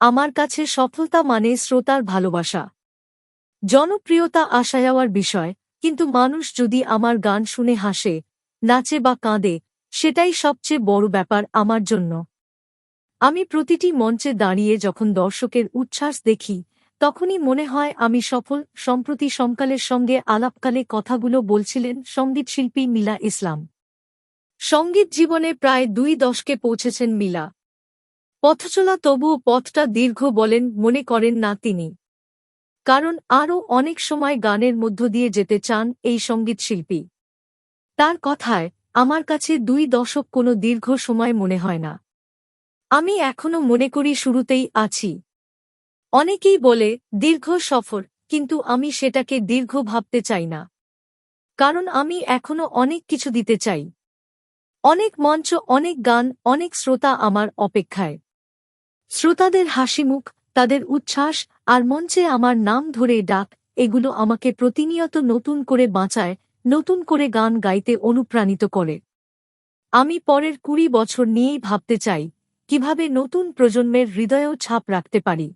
আমার কাছে সফলতা মানে শ্রোতার ভালোবাসা। জনপ্রিয়তা আসা যাওয়ার বিষয়, কিন্তু মানুষ যদি আমার গান শুনে হাসে, নাচে বা কাঁদে, সেটাই সবচেয়ে বড় ব্যাপার আমার জন্য। আমি প্রতিটি মঞ্চে দাঁড়িয়ে যখন দর্শকের উচ্ছ্বাস দেখি, তখনই মনে হয় আমি সফল, সম্প্রতি সমকালের সঙ্গে আলাপকালে কথাগুলো বলছিলেন সঙ্গীতশিল্পী মিলা ইসলাম। সংগীত জীবনে প্রায় দুই দশকে পৌঁছেছেন মিলা। পথচলা তবুও পথটা দীর্ঘ বলেন মনে করেন না তিনি। কারণ আরও অনেক সময় গানের মধ্য দিয়ে যেতে চান এই সঙ্গীতশিল্পী তার কথায়, আমার কাছে দুই দশক কোনো দীর্ঘ সময় মনে হয় না। আমি এখনও মনে করি শুরুতেই আছি। অনেকেই বলে, দীর্ঘ সফর, কিন্তু আমি সেটাকে দীর্ঘ ভাবতে চাই না। কারণ আমি এখনও অনেক কিছু দিতে চাই। অনেক মঞ্চ, অনেক গান, অনেক শ্রোতা আমার অপেক্ষায়। শ্রোতাদের হাসিমুখ, তাদের উচ্ছ্বাস আর মঞ্চে আমার নাম ধরে ডাক, এগুলো আমাকে প্রতিনিয়ত নতুন করে বাঁচায়, নতুন করে গান গাইতে অনুপ্রাণিত করে। আমি পরের কুড়ি বছর নিয়েই ভাবতে চাই, কীভাবে নতুন প্রজন্মের হৃদয়েও ছাপ রাখতে পারি।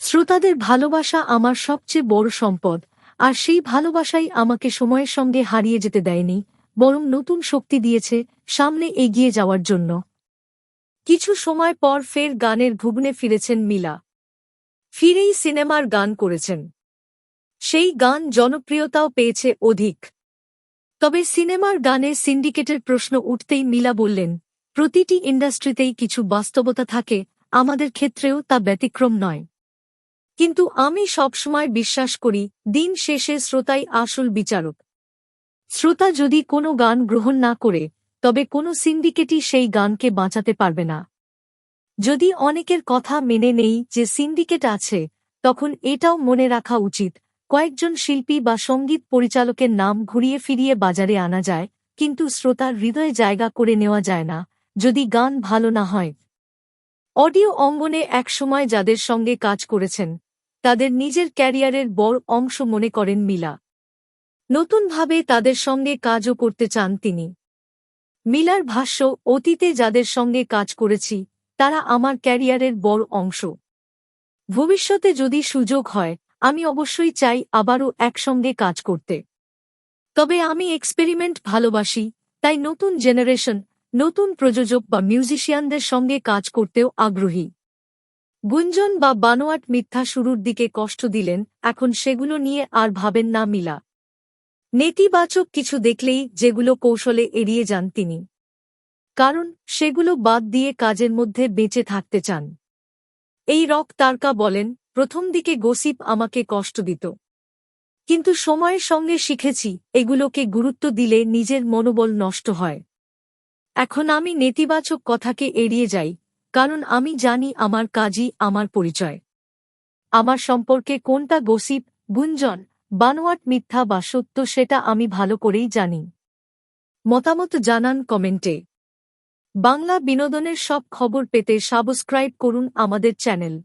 শ্রোতাদের ভালোবাসা আমার সবচেয়ে বড় সম্পদ, আর সেই ভালোবাসাই আমাকে সময়ের সঙ্গে হারিয়ে যেতে দেয়নি, বরং নতুন শক্তি দিয়েছে সামনে এগিয়ে যাওয়ার জন্য। কিছু সময় পর ফের গানের ভুবনে ফিরেছেন মিলা। ফিরেই সিনেমার গান করেছেন। সেই গান জনপ্রিয়তাও পেয়েছে অধিক। তবে সিনেমার গানে সিন্ডিকেটের প্রশ্ন উঠতেই মিলা বললেন, প্রতিটি ইন্ডাস্ট্রিতেই কিছু বাস্তবতা থাকে, আমাদের ক্ষেত্রেও তা ব্যতিক্রম নয়। কিন্তু আমি সবসময় বিশ্বাস করি, দিন শেষে শ্রোতাই আসল বিচারক। শ্রোতা যদি কোনো গান গ্রহণ না করে তবে কোনো সিন্ডিকেটই সেই গানকে বাঁচাতে পারবে না। যদি অনেকের কথা মেনে নেই যে সিন্ডিকেট আছে, তখন এটাও মনে রাখা উচিত, কয়েকজন শিল্পী বা সংগীত পরিচালকের নাম ঘুরিয়ে ফিরিয়ে বাজারে আনা যায়, কিন্তু শ্রোতার হৃদয়ে জায়গা করে নেওয়া যায় না, যদি গান ভালো না হয়। অডিও অঙ্গনে একসময় যাদের সঙ্গে কাজ করেছেন, তাদের নিজের ক্যারিয়ারের বড় অংশ মনে করেন মিলা। নতুনভাবে তাদের সঙ্গে কাজও করতে চান তিনি। মিলার ভাষ্য, অতীতে যাদের সঙ্গে কাজ করেছি, তারা আমার ক্যারিয়ারের বড় অংশ। ভবিষ্যতে যদি সুযোগ হয়, আমি অবশ্যই চাই আবারও একসঙ্গে কাজ করতে। তবে আমি এক্সপেরিমেন্ট ভালোবাসি, তাই নতুন জেনারেশন, নতুন প্রযোজক বা মিউজিশিয়ানদের সঙ্গে কাজ করতেও আগ্রহী। গুঞ্জন বা বানোয়াট মিথ্যা শুরুর দিকে কষ্ট দিলেন, এখন সেগুলো নিয়ে আর ভাবেন না মিলা। নেতিবাচক কিছু দেখলেই যেগুলো কৌশলে এড়িয়ে যান তিনি। কারণ, সেগুলো বাদ দিয়ে কাজের মধ্যে বেঁচে থাকতে চান। এই রক তারকা বলেন, প্রথম দিকে গসিপ আমাকে কষ্ট দিত। কিন্তু সময়ের সঙ্গে শিখেছি, এগুলোকে গুরুত্ব দিলে নিজের মনোবল নষ্ট হয়। এখন আমি নেতিবাচক কথাকে এড়িয়ে যাই, কারণ আমি জানি আমার কাজই আমার পরিচয়। আমার সম্পর্কে কোনটা গসিপ, গুঞ্জন বানোয়াট মিথ্যা বা সত্য সেটা আমি ভালো করেই জানি। মতামত জানান কমেন্টে। বাংলা বিনোদনের সব খবর পেতে সাবস্ক্রাইব করুন আমাদের চ্যানেল।